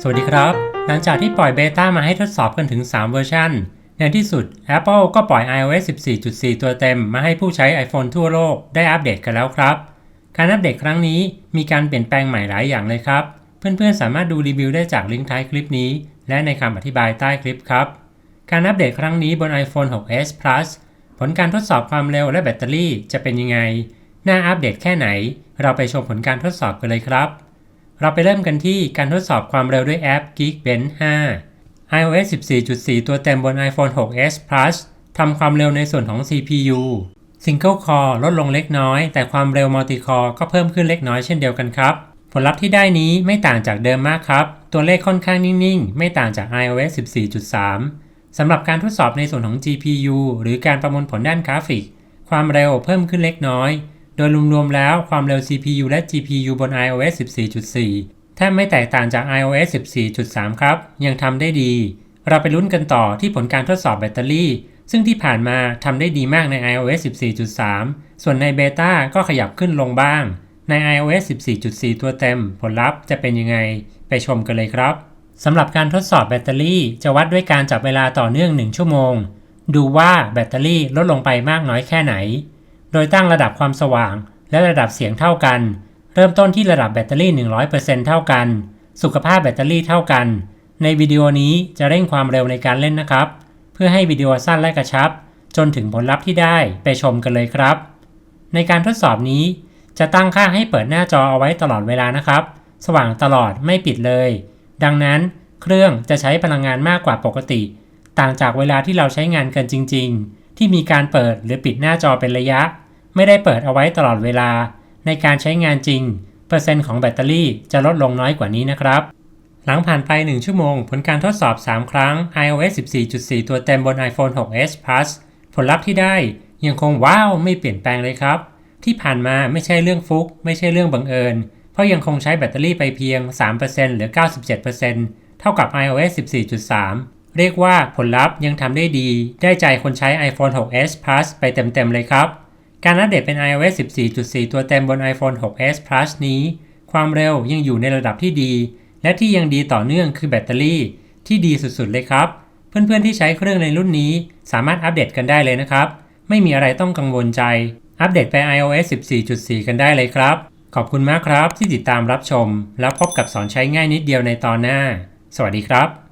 สวัสดีครับ หลังจากที่ปล่อยเบต้ามาให้ทดสอบกันถึง 3 เวอร์ชันในที่สุด Apple ก็ปล่อย iOS 14.4 ตัวเต็มมาให้ผู้ใช้ iPhone ทั่วโลกได้อัปเดตกันแล้วครับ การอัปเดตครั้งนี้มีการเปลี่ยนแปลงใหม่หลายอย่างเลยครับ เพื่อนๆ สามารถดูรีวิวได้จากลิงก์ท้ายคลิปนี้ และในคำอธิบายใต้คลิปครับ การอัปเดตครั้งนี้บน iPhone 6s Plus ผลการทดสอบความเร็วและแบตเตอรี่จะเป็นยังไง น่าอัปเดตแค่ไหน เราไปชมผลการทดสอบกันเลยครับ เราไปเริ่มกันที่การทดสอบความเร็วด้วยแอป Geekbench 5 iOS 14.4 ตัวเต็มบน iPhone 6s Plus ทำความเร็วในส่วนของ CPU Single Core ลดลงเล็กน้อย แต่ความเร็ว Multi Core ก็เพิ่มขึ้นเล็กน้อยเช่นเดียวกันครับ ผลลัพธ์ที่ได้นี้ไม่ต่างจากเดิมมากครับ ตัวเลขค่อนข้างนิ่งๆ ไม่ต่างจาก iOS 14.3 สำหรับการทดสอบในส่วนของ GPU หรือการประมวลผลด้านกราฟิก ความเร็วเพิ่มขึ้นเล็กน้อย ดยรวมๆแล้วความเร็ว CPU และ GPU บน iOS 14.4 แทบไม่แตกต่างจาก iOS 14.3 ครับ ยังทำได้ดี เราไปลุ้นกันต่อที่ผลการทดสอบแบตเตอรี่ ซึ่งที่ผ่านมาทำได้ดีมากใน iOS 14.3 ส่วนในเบต้าก็ขยับขึ้นลงบ้าง ใน iOS 14.4 ตัวเต็ม ผลลัพธ์จะเป็นยังไง ไปชมกันเลยครับสำหรับการทดสอบแบตเตอรี่จะวัดด้วยการจับเวลาต่อเนื่อง 1 ชั่วโมง ดูว่าแบตเตอรี่ลดลงไปมากน้อยแค่ไหน โดยตั้งระดับความสว่าง และระดับเสียงเท่ากัน เริ่มต้นที่ระดับแบตเตอรี่ 100%เท่ากัน สุขภาพแบตเตอรี่เท่ากัน ในวิดีโอนี้จะเร่งความเร็วในการเล่นนะครับ เพื่อให้วิดีโอสั้นและกระชับ จนถึงผลลัพธ์ที่ได้ไปชมกันเลยครับ ในการทดสอบนี้ จะตั้งค่าให้เปิดหน้าจอเอาไว้ตลอดเวลานะครับ สว่างตลอดไม่ปิดเลย ดังนั้นเครื่องจะใช้พลังงานมากกว่าปกติ ต่างจากเวลาที่เราใช้งานกันจริง ๆ ที่มีการเปิดหรือปิดหน้าจอเป็นระยะ ไม่ได้เปิดเอาไว้ตลอดเวลา ในการใช้งานจริง เปอร์เซ็นต์ของแบตเตอรี่จะลดลงน้อยกว่านี้นะครับ หลังผ่านไป 1 ชั่วโมง ผลการทดสอบ 3 ครั้ง iOS 14.4 ตัวเต็มบน iPhone 6s Plus ผลลัพธ์ที่ได้ยังคงว้าวไม่เปลี่ยนแปลงเลยครับ ที่ผ่านมาไม่ใช่เรื่องฟุก ไม่ใช่เรื่องบังเอิญ เพราะยังคงใช้แบตเตอรี่ไปเพียง 3%หรือ 97%เท่ากับ iOS 14.3 เรียกว่าผลลัพธ์ยังทำได้ดี ได้ใจคนใช้ iPhone 6s Plus ไปเต็มๆเลยครับ การอัปเดตเป็น iOS 14.4 ตัวเต็มบน iPhone 6s Plus นี้ ความเร็วยังอยู่ในระดับที่ดี และที่ยังดีต่อเนื่องคือแบตเตอรี่ที่ดีสุดๆเลยครับ เพื่อนๆที่ใช้เครื่องในรุ่นนี้สามารถอัปเดตกันได้เลยนะครับ ไม่มีอะไรต้องกังวลใจ อัปเดตไป iOS 14.4 กันได้เลยครับ ขอบคุณมากครับที่ติดตามรับชม แล้วพบกับสอนใช้ง่ายนิดเดียวในตอนหน้า สวัสดีครับ